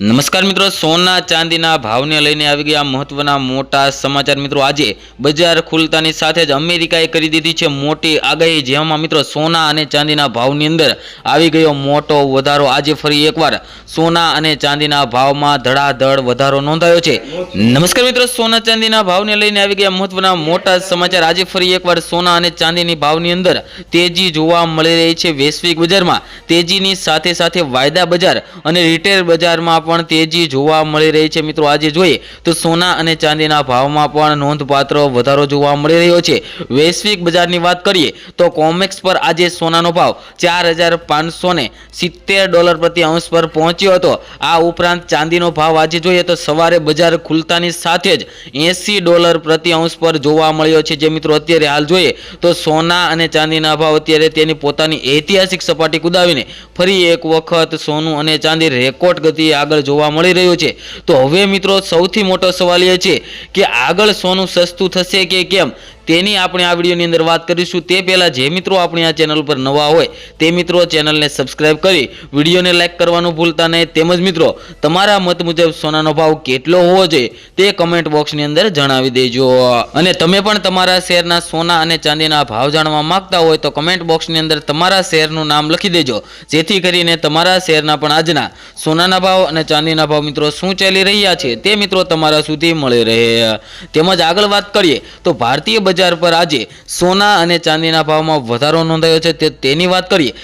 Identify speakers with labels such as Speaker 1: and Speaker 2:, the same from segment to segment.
Speaker 1: નમસ્કાર મિત્રો, સોના ચાંદીના ભાવને લઈને આવી ગયા મહત્વના મોટા સમાચાર. મિત્રો, આજે બજાર ખુલતાની સાથે જ અમેરિકાએ કરી દીધી છે મોટી આગાહી, જેમાં મિત્રો સોના અને ચાંદીના ભાવની અંદર આવી ગયો મોટો વધારો. આજે ફરી એકવાર સોના અને ચાંદીના ભાવમાં ધડાધડ વધારો નોંધાયો છે. નમસ્કાર મિત્રો, સોના ચાંદીના ભાવને લઈને આવી ગયા મહત્વના મોટા સમાચાર. આજે ફરી એકવાર સોના અને ચાંદીની ભાવની અંદર તેજી જોવા મળી રહી છે વૈશ્વિક બજારમાં. તેજીની સાથે સાથે વાયદા બજાર અને રિટેલ બજારમાં પણ તેજી જોવા મળી રહી છે. મિત્રો, આજે જોઈએ તો સોના અને ચાંદીના ભાવમાં પણ નોંધપાત્ર વધારો જોવા મળી રહ્યો છે. વૈશ્વિક બજારની વાત કરીએ તો કોમેક્સ પર આજે સોનાનો ભાવ ચાર હજાર પાંચસો ને સિત્તેર ડોલર પ્રતિ અંશ પર પહોંચ્યો હતો. આ ઉપરાંત ચાંદીનો ભાવ આજે જોઈએ તો સવારે બજાર ખુલતાની સાથે જ એંસી ડોલર પ્રતિ અંશ પર જોવા મળ્યો છે. જે મિત્રો અત્યારે હાલ જોઈએ તો સોના અને ચાંદીના ભાવ અત્યારે તેની પોતાની ઐતિહાસિક સપાટી કુદાવીને ફરી એક વખત સોનું અને ચાંદી રેકોર્ડ ગતિએ આગળ જોવા મળી રહ્યું છે. તો હવે મિત્રો સૌથી મોટો સવાલ એ છે કે આગળ સોનું સસ્તું થશે કે કેમ? તેની આપણે આ વિડીયોની અંદર વાત કરીશું. તે પહેલાં જે મિત્રો આપણી આ ચેનલ પર નવા હોય, તે મિત્રો ચેનલને સબસ્ક્રાઇબ કરી, વિડીયોને લાઇક કરવાનું ભૂલતા નહીં. તેમજ મિત્રો, તમારા મત મુજબ સોનાનો ભાવ કેટલો હોવો જોઈએ, તે કમેન્ટ બોક્સની અંદર જણાવી દેજો. અને તમે પણ તમારા શહેરના સોના અને ચાંદીના ભાવ જાણવા માંગતા હોય, તો કમેન્ટ બોક્સની અંદર તમારા શહેરનું નામ લખી દેજો. જેથી કરીને તમારા શહેરના પણ આજના સોનાના ભાવ અને ચાંદીના ભાવ મિત્રો શું ચાલી રહ્યા છે, તે મિત્રો તમારા સુધી મળી રહે. તેમજ આગળ વાત કરીએ, તો ભારતીય બજાર પર આજે સોના અને ચાંદીના ભાવમાં વધારો નોંધાયો છે. તે તેની વાત કરીએ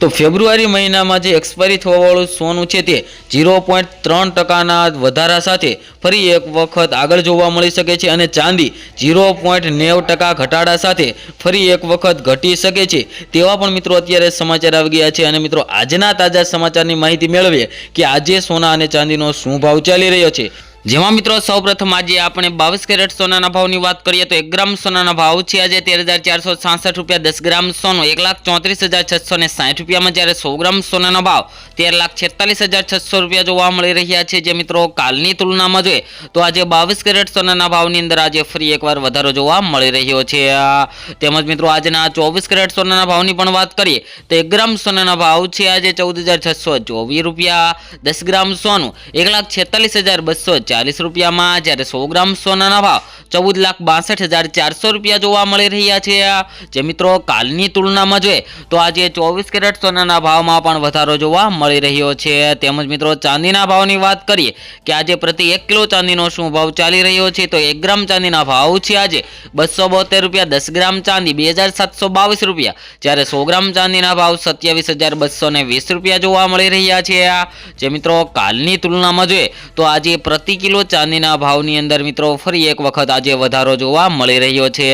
Speaker 1: તો ફેબ્રુઆરી મહિનામાં જે એક્સપાયરી થવાવાળું સોનું છે તે ઝીરો પોઈન્ટ ત્રણ ટકાના વધારા સાથે ફરી એક વખત આગળ જોવા મળી શકે છે અને ચાંદી ઝીરો પોઈન્ટ નેવ ટકા ઘટાડા સાથે ફરી એક વખત ઘટી શકે છે. તેવા પણ મિત્રો અત્યારે સમાચાર આવી ગયા છે અને મિત્રો આજના તાજા સમાચારની માહિતી મેળવીએ કે આજે સોના અને ચાંદીનો શું ભાવ ચાલી રહ્યો છે. જેમાં મિત્રો સૌપ્રથમ આજે આપણે બાવીસ કેરેટ સોનાના ભાવની વાત કરીએ તો એક ગ્રામ સોનાના ભાવ છે આજે તેર હજાર ચારસો સાસઠ રૂપિયા. દસ ગ્રામ સોનું એક લાખ ચોત્રીસ હજાર છસો ને સાઠ રૂપિયામાં જ્યારે સો ગ્રામ સોનાના ભાવ તેર લાખ છેતાલીસ હજાર છસો રૂપિયા જોવા મળી રહ્યા છે. જે મિત્રો કાલની તુલનામાં જોઈએ તો આજે બાવીસ કેરેટ સોનાના ભાવની અંદર આજે ફરી એકવાર વધારો જોવા મળી રહ્યો છે. તેમજ મિત્રો આજના ચોવીસ કેરેટ સોનાના ભાવની પણ વાત કરીએ તો એક ગ્રામ સોનાના ભાવ છે આજે ચૌદ હજાર છસો ચોવીસ રૂપિયા. દસ ગ્રામ સોનું એક લાખ છેતાલીસ હજાર બસો ચાલીસ રૂપિયામાં જ્યારે સો ગ્રામ સોનાના ભાવ ચૌદ લાખ બાસઠ હજાર ચારસો રૂપિયા જોવા મળી રહ્યા છે. જે મિત્રો કાલની તુલનામાં જોઈએ તો આજે ચોવીસ કેરેટ સોનાના ભાવમાં પણ વધારો જોવા મળી રહ્યો છે. તેમજ મિત્રો ચાંદીના ભાવની વાત કરીએ કે આજે પ્રતિ એક કિલો ચાંદીનો શું ભાવ ચાલી રહ્યો છે? તો એક ગ્રામ ચાંદીના ભાવ છે આજે બસો બોતેર રૂપિયા, દસ ગ્રામ ચાંદી બે હજાર સાતસો બાવીસ રૂપિયા. જ્યારે સો ગ્રામ ચાંદીના ભાવ સત્યાવીસ હજાર બસો વીસ રૂપિયા જોવા મળી રહ્યા છે. જે મિત્રો કાલની તુલનામાં જોઈએ તો આજે પ્રતિ કિલો ચાંદીના ભાવની અંદર મિત્રો ફરી એક વખત આજે વધારો જોવા મળી રહ્યો છે.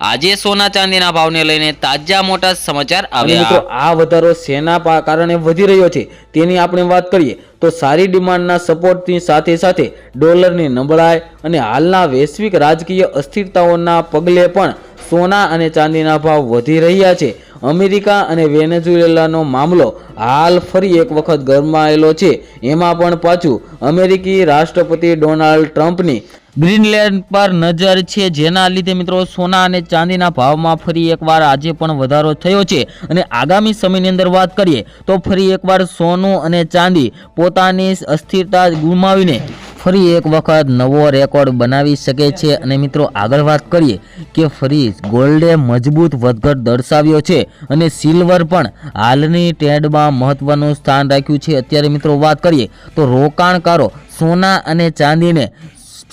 Speaker 1: આજે સોના ચાંદીના ભાવને લઈને તાજા મોટા સમાચાર આવ્યા. આ વધારો શેના કારણે વધી રહ્યો છે. તેની આપણે વાત કરીએ તો સારી ડિમાન્ડના સપોર્ટની સાથે સાથે ડોલરની નબળાઈ અને હાલના વૈશ્વિક રાજકીય અસ્થિરતાઓના પગલે પણ સોના અને ચાંદીના ભાવ વધી રહ્યા છે. અમેરિકા અને વેનેઝુએલાનો મામલો હાલ ફરી એક વખત ગરમાયેલો છે. એમાં પણ પાછું અમેરિકી રાષ્ટ્રપતિ ડોનાલ્ડ ટ્રમ્પની ગ્રીનલેન્ડ પર નજર છે. જેના લીધે મિત્રો સોના અને ચાંદીના ભાવમાં ફરી એકવાર આજે પણ વધારો થયો છે. અને આગામી સમયની અંદર વાત કરીએ તો ફરી એકવાર સોનું અને ચાંદી પોતાની અસ્થિરતા ગુમાવીને ફરી એક વખત નવો રેકોર્ડ બનાવી શકે છે. અને મિત્રો, આગળ વાત કરીએ કે ફરી ગોલ્ડે મજબૂત વધઘટ દર્શાવ્યો છે અને સિલ્વર પણ હાલની ટ્રેન્ડમાં મહત્વનું સ્થાન રાખ્યું છે. અત્યારે મિત્રો, વાત કરીએ તો રોકાણકારો સોના અને ચાંદીને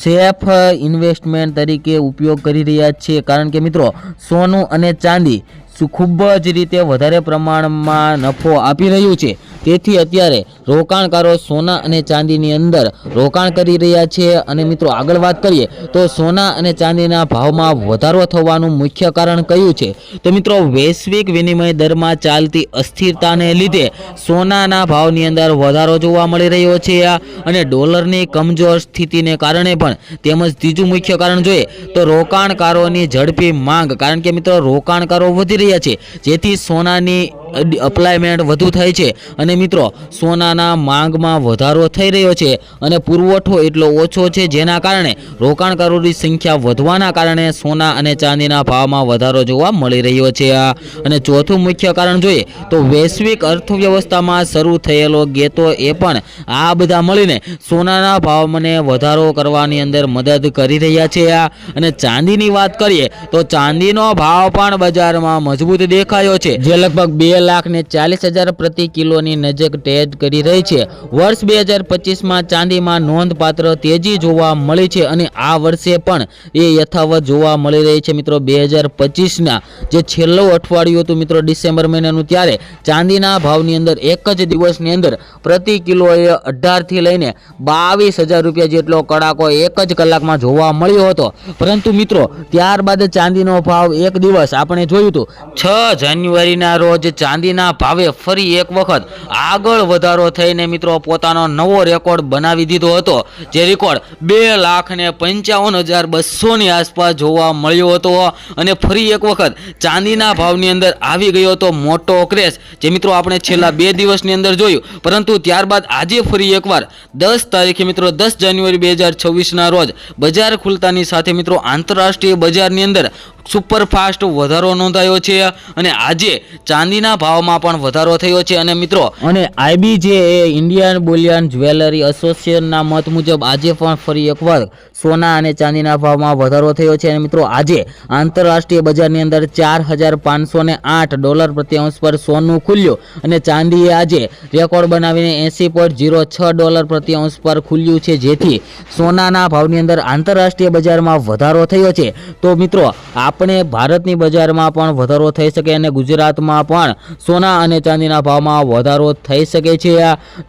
Speaker 1: સેફ ઇન્વેસ્ટમેન્ટ તરીકે ઉપયોગ કરી રહ્યા છે. કારણ કે મિત્રો, સોનું અને ચાંદી ખૂબ જ રીતે વધારે પ્રમાણમાં નફો આપી રહ્યું છે. તેથી અત્યારે રોકાણકારો સોના અને ચાંદીની અંદર રોકાણ કરી રહ્યા છે. અને મિત્રો આગળ વાત કરીએ તો સોના અને ચાંદીના ભાવમાં વધારો થવાનું મુખ્ય કારણ કયું છે? તો મિત્રો વૈશ્વિક વિનિમય દરમાં ચાલતી અસ્થિરતાને લીધે સોનાના ભાવની અંદર વધારો જોવા મળી રહ્યો છે. અને ડોલરની કમજોર સ્થિતિને કારણે પણ તેમજ ત્રીજું મુખ્ય કારણ જોઈએ તો રોકાણકારોની ઝડપી માંગ. કારણ કે મિત્રો રોકાણકારો વધી રહ્યા છે. જેથી સોનાની અપ્લાયમેન્ટ વધુ થાય છે. અને મિત્રો, સોનાના માંગમાં વધારો થઈ રહ્યો છે અને પુરવઠો એટલો ઓછો છે જેના કારણે રોકાણકારોની સંખ્યા વધવાના કારણે સોના અને ચાંદીના ભાવમાં વધારો જોવા મળી રહ્યો છે. અને ચોથું મુખ્ય કારણ જોઈએ તો વૈશ્વિક અર્થવ્યવસ્થામાં શરૂ થયેલો ગેતો એ પણ આ બધા મળીને સોનાના ભાવને વધારો કરવાની અંદર મદદ કરી રહ્યા છે. અને ચાંદીની વાત કરીએ તો ચાંદીનો ભાવ પણ બજારમાં મજબૂત દેખાયો છે. જે લગભગ બે લાખ ને ચાલીસ હજાર પ્રતિ કિલોની નજીક ટેજ કરી રહી છે. વર્ષ બે હજાર પચીસમાં ચાંદીમાં નોંધપાત્ર તેજી જોવા મળી છે અને આ વર્ષે પણ એ યથાવત જોવા મળી રહી છે. મિત્રો, બે હજાર પચીસના જે છેલ્લું અઠવાડિયું હતું, મિત્રો, ડિસેમ્બર મહિનાનું, ત્યારે ચાંદીના ભાવની અંદર એક જ દિવસની અંદર પ્રતિ કિલોએ અઢારથી લઈને બાવીસ હજાર રૂપિયા જેટલો કડાકો એક જ કલાકમાં જોવા મળ્યો હતો. પરંતુ, મિત્રો, ત્યારબાદ ચાંદીનો ભાવ એક દિવસ આપણે જોયું હતું છ જાન્યુઆરીના રોજ ચાંદીના ભાવે ફરી એક વખત આગળ વધારો થઈને મિત્રો પોતાનો નવો રેકોર્ડ બનાવી દીધો હતો. જે રેકોર્ડ બે લાખ ને પંચાવન હજાર બસોની આસપાસ જોવા મળ્યો હતો અને ફરી એક વખત ચાંદીના ભાવની અંદર આવી ગયો હતો મોટો ક્રેશ. જે મિત્રો આપણે છેલ્લા બે દિવસની અંદર જોયું. પરંતુ ત્યારબાદ આજે ફરી એકવાર દસ તારીખે મિત્રો દસ જાન્યુઆરી બે હજાર છવ્વીસના રોજ બજાર ખુલતાની સાથે મિત્રો આંતરરાષ્ટ્રીય બજારની અંદર સુપરફાસ્ટ વધારો નોંધાયો છે અને આજે ચાંદીના ભાવમાં પણ વધારો થયો છે. અને મિત્રો, અને IBJ A Indian bullion jewellery એસોસિએશનના મત મુજબ આજે પણ ફરી એકવાર સોના અને ચાંદીના ભાવમાં વધારો થયો છે. અને મિત્રો, આજે આંતરરાષ્ટ્રીય બજારની અંદર ચાર હજાર પાંચસો ને આઠ ડોલર પ્રતિ અંશ પર સોનું ખુલ્યું અને ચાંદીએ આજે રેકોર્ડ બનાવીને એંસી પોઈન્ટ ઝીરો છ ડોલર પ્રતિ અંશ પર ખુલ્યું છે. જેથી સોનાના ભાવની અંદર આંતરરાષ્ટ્રીય બજારમાં વધારો થયો છે. તો મિત્રો આપણે ભારતની બજારમાં પણ વધારો થઈ શકે અને ગુજરાતમાં પણ સોના અને ચાંદીના ભાવમાં વધારો થઈ શકે છે.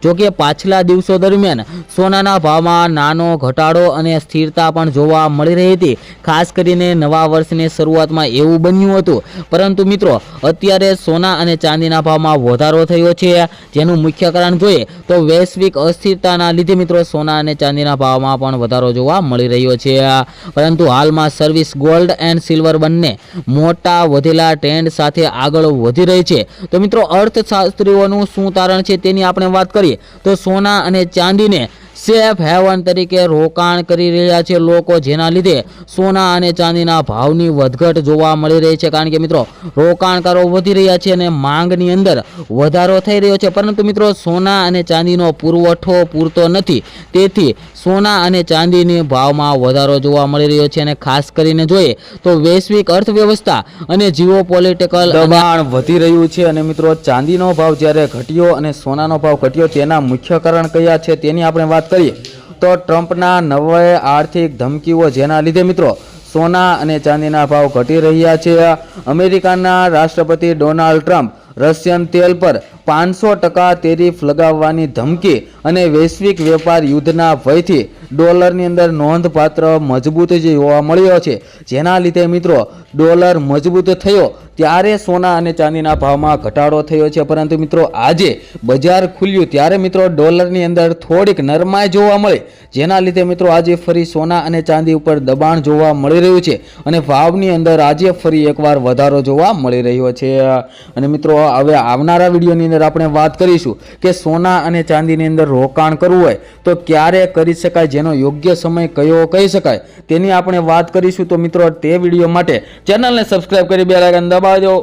Speaker 1: જોકે પાછલા દિવસો દરમિયાન સોનાના ભાવમાં નાનો ઘટાડો અને સ્થિરતા પણ જોવા મળી રહી હતી. ખાસ કરીને નવા વર્ષની શરૂઆતમાં એવું બન્યું હતું. પરંતુ મિત્રો, અત્યારે સોના અને ચાંદીના ભાવમાં વધારો થયો છે. જેનું મુખ્ય કારણ જોઈએ તો વૈશ્વિક અસ્થિરતાના લીધે મિત્રો સોના અને ચાંદીના ભાવમાં પણ વધારો જોવા મળી રહ્યો છે. પરંતુ હાલમાં સર્વિસ ગોલ્ડ એન્ડ સિલ્વર બંને મોટા વધેલા ટ્રેન્ડ સાથે આગળ વધી રહી છે. તો મિત્રો અર્થશાસ્ત્રીઓનું શું તારણ છે તેની આપણે વાત કરીએ. તો સોના અને ચાંદીને સેફ હેવન તરીકે રોકાણ કરી રહ્યા છે લોકો, જેના લીધે સોના અને ચાંદીના ભાવની વધઘટ જોવા મળી રહી છે. કારણ કે મિત્રો, રોકાણકારો વધી રહ્યા છે અને માંગની અંદર વધારો થઈ રહ્યો છે. પરંતુ મિત્રો, સોના અને ચાંદીનો પુરવઠો પૂરતો નથી. તેથી સોના અને ચાંદીની ભાવમાં વધારો જોવા મળી રહ્યો છે. અને ખાસ કરીને જોઈએ તો વૈશ્વિક અર્થવ્યવસ્થા અને જીઓ પોલિટિકલ દબાણ વધી રહ્યું છે. અને મિત્રો, ચાંદીનો ભાવ જ્યારે ઘટ્યો અને સોનાનો ભાવ ઘટ્યો, તેના મુખ્ય કારણ કયા છે તેની આપણે વાત કરીએ તો ટ્રમ્પના નવે આર્થિક ધમકીઓ જેના લીધે મિત્રો સોના અને ચાંદીના ભાવ ઘટી રહ્યા છે. અમેરિકાના રાષ્ટ્રપતિ ડોનાલ્ડ ટ્રમ્પ રશિયન તેલ પર પાંચસો ટકા તેરીફ લગાવવાની ધમકી અને વૈશ્વિક વેપાર યુદ્ધના ભયથી ડોલરની અંદર નોંધપાત્ર મજબૂત જોવા મળ્યો છે. જેના લીધે મિત્રો ડોલર મજબૂત થયો ત્યારે સોના અને ચાંદીના ભાવમાં ઘટાડો થયો છે. પરંતુ મિત્રો, આજે બજાર ખુલ્યું, ત્યારે મિત્રો ડોલરની અંદર થોડીક નરમાઈ જોવા મળે, જેના લીધે મિત્રો આજે ફરી સોના અને ચાંદી ઉપર દબાણ જોવા મળી રહ્યું છે અને ભાવની અંદર આજે ફરી એકવાર વધારો જોવા મળી રહ્યો છે. અને મિત્રો, હવે આવનારા વિડીયોની અંદર આપણે વાત કરીશું કે સોના અને ચાંદીની અંદર રોકાણ કરવું હોય તો ક્યારે કરી શકાય, જેનો યોગ્ય સમય કયો કહી શકાય, તેની આપણે વાત કરીશું. તો મિત્રો, તે વીડિયો માટે ચેનલને સબસ્ક્રાઈબ કરી બે 場合で